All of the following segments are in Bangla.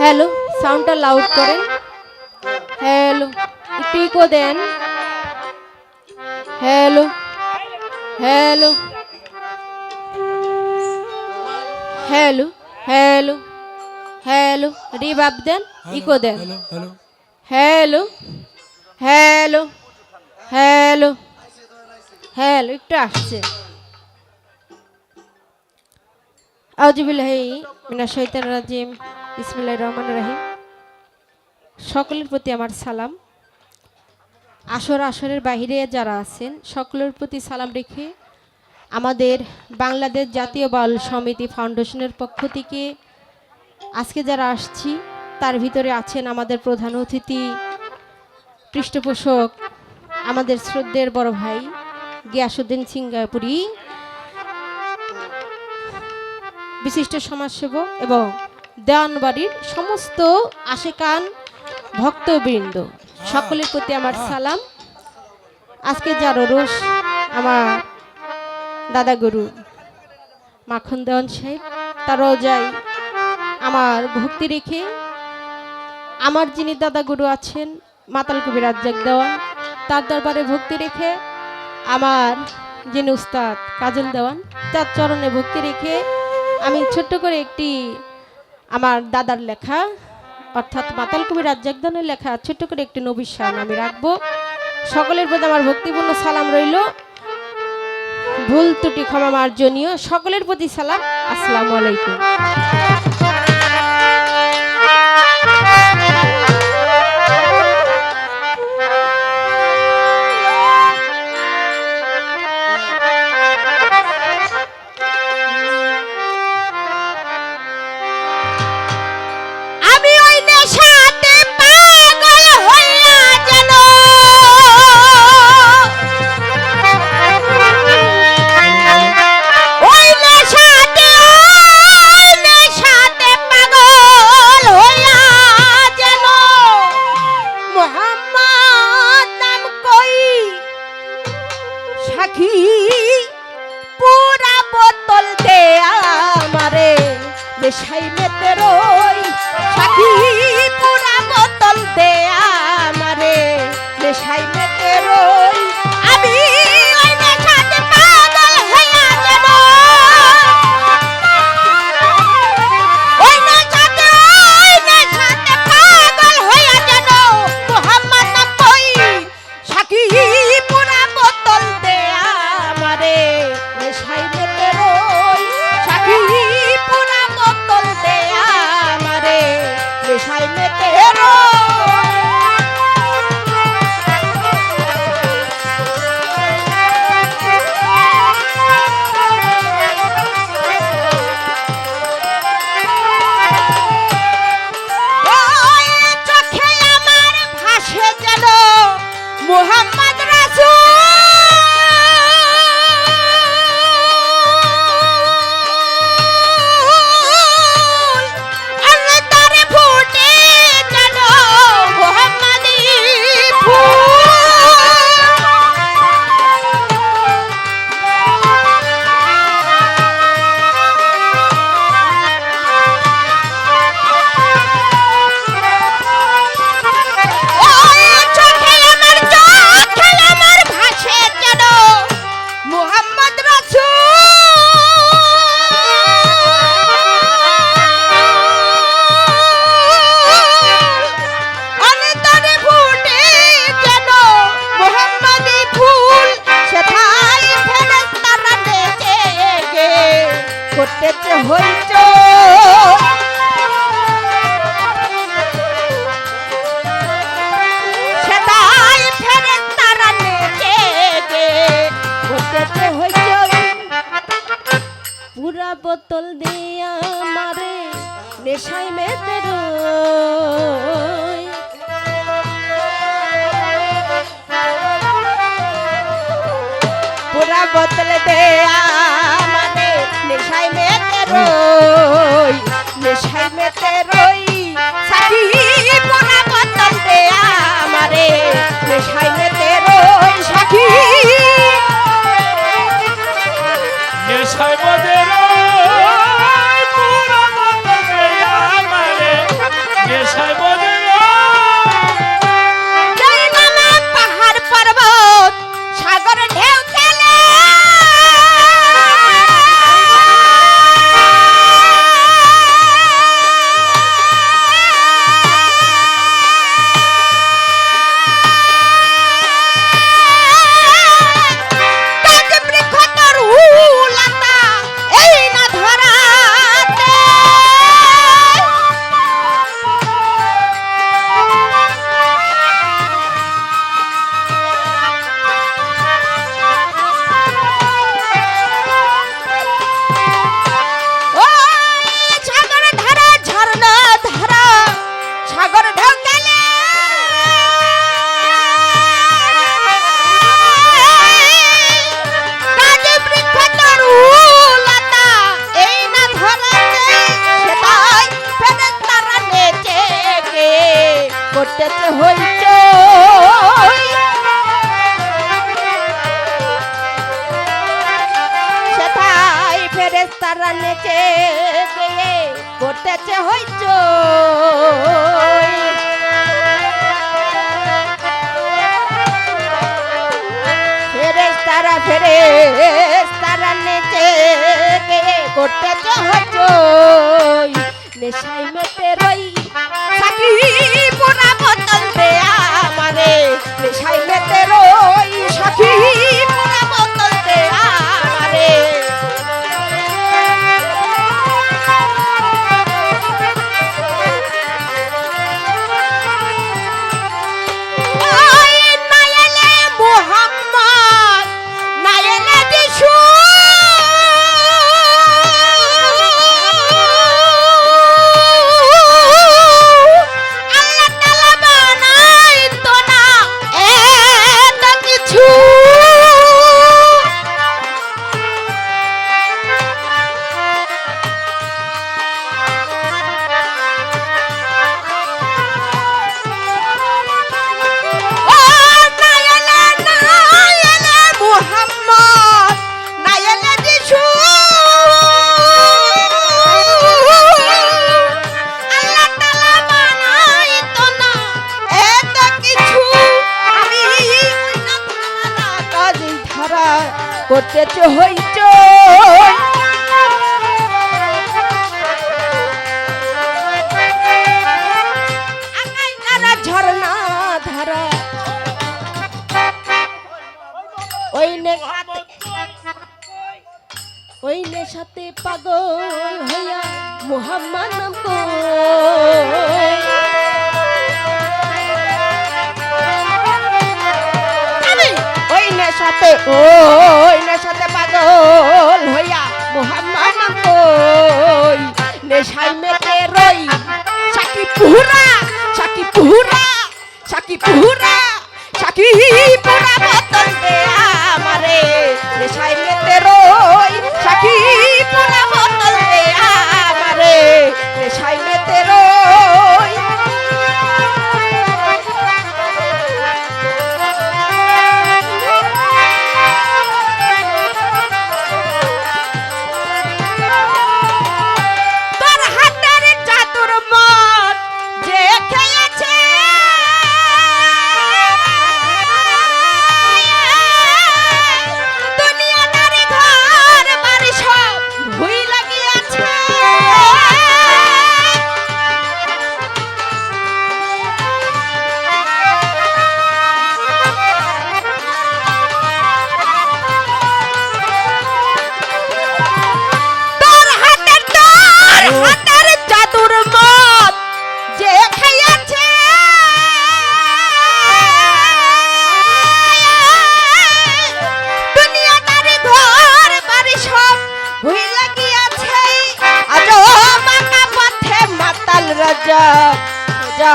হ্যালো সাউন্ডটা লাউড করেন হ্যালো একটু ইকো দেন। Hello hello hello hello hello রিবাব দেন ইকো দেন। হ্যালো হ্যালো হ্যালো হ্যালো একটু আসছে। আউজিবিল্লাহি মিনা শৈতান রাজিম। ইসমিল্লাহ রহমান রাহিম। সকলের প্রতি আমার সালাম। আসর আসরের বাহিরে যারা আছেন, সকলের প্রতি সালাম রেখে আমাদের বাংলাদেশ জাতীয় বাউল সমিতি ফাউন্ডেশনের পক্ষ থেকে আজকে যারা আসছি, তার ভিতরে আছেন আমাদের প্রধান অতিথি, পৃষ্ঠপোষক, আমাদের শ্রদ্ধের বড় ভাই গিয়াসুদ্দিন সিঙ্গাপুরি। বিশিষ্ট সমাজসেবক এবং দেওয়ানবাড়ির সমস্ত আশেকান ভক্তবৃন্দ, সকলের প্রতি আমার সালাম। আজকে যার রোষ আমার দাদা গুরু মাখন দেওয়ান সাহেব, তারাও যাই আমার ভক্তি রেখে আমার যিনি দাদা গুরু আছেন, মাতাল কবি রাজ্জাক দেওয়ান, তার দরবারে ভক্তি রেখে আমার যিনি উস্তাদ কাজল দেওয়ান, তার চরণে ভক্তি রেখে আমি ছোট্ট করে একটি আমার দাদার লেখা, অর্থাৎ মাতাল কবি রাজ্জাক দেওয়ানের লেখা, ছোট্ট করে একটি নবীর শান আমি রাখব। সকলের প্রতি আমার ভক্তিপূর্ণ সালাম রইল। ভুল ত্রুটি ক্ষমা মার্জনীয়। সকলের প্রতি সালাম। আসসালামু আলাইকুম। নেশাই মেতে বোতল দেয়া মানে নেশাই মেতে রই আমারে নেশায় মদের পুরা মতো বাড়িটাতে হইত সেথায় ফেরেস তারা নেচে গিয়ে করতেছে হইত ফেরেস তারা ফেরেস তারা নেচে গিয়ে করতেছে হইত নেশাই মেতে রই নেশাই মেতে রো ওই নেশাতে পাগল হইয়া মোহাম্মদ নাম তো ওই নেশাতে ও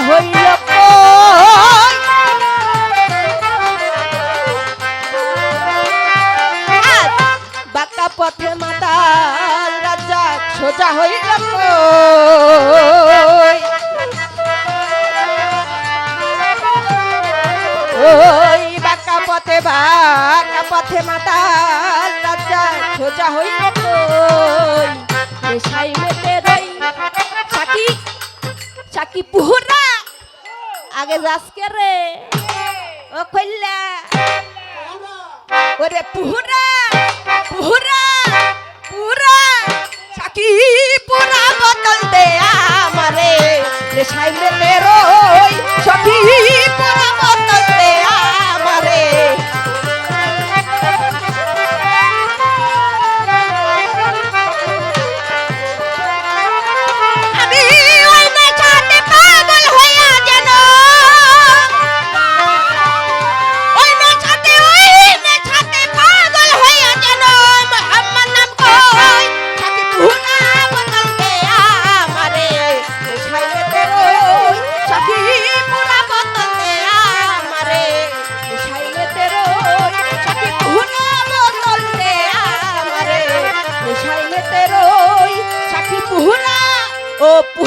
হইল বাঁকা পথে মাতা রাজা সোজা হইল ওই বাঁকা পথে বাঁকা পথে মাতা রাজা সোজা হইল সাই সাকি পুহরা। আগে যাসকে রে? ও কইলা। ওরে পুহরা পুহরা পুরা সাকি পুরা বকল দে আমারে। রে সাইলে Opa!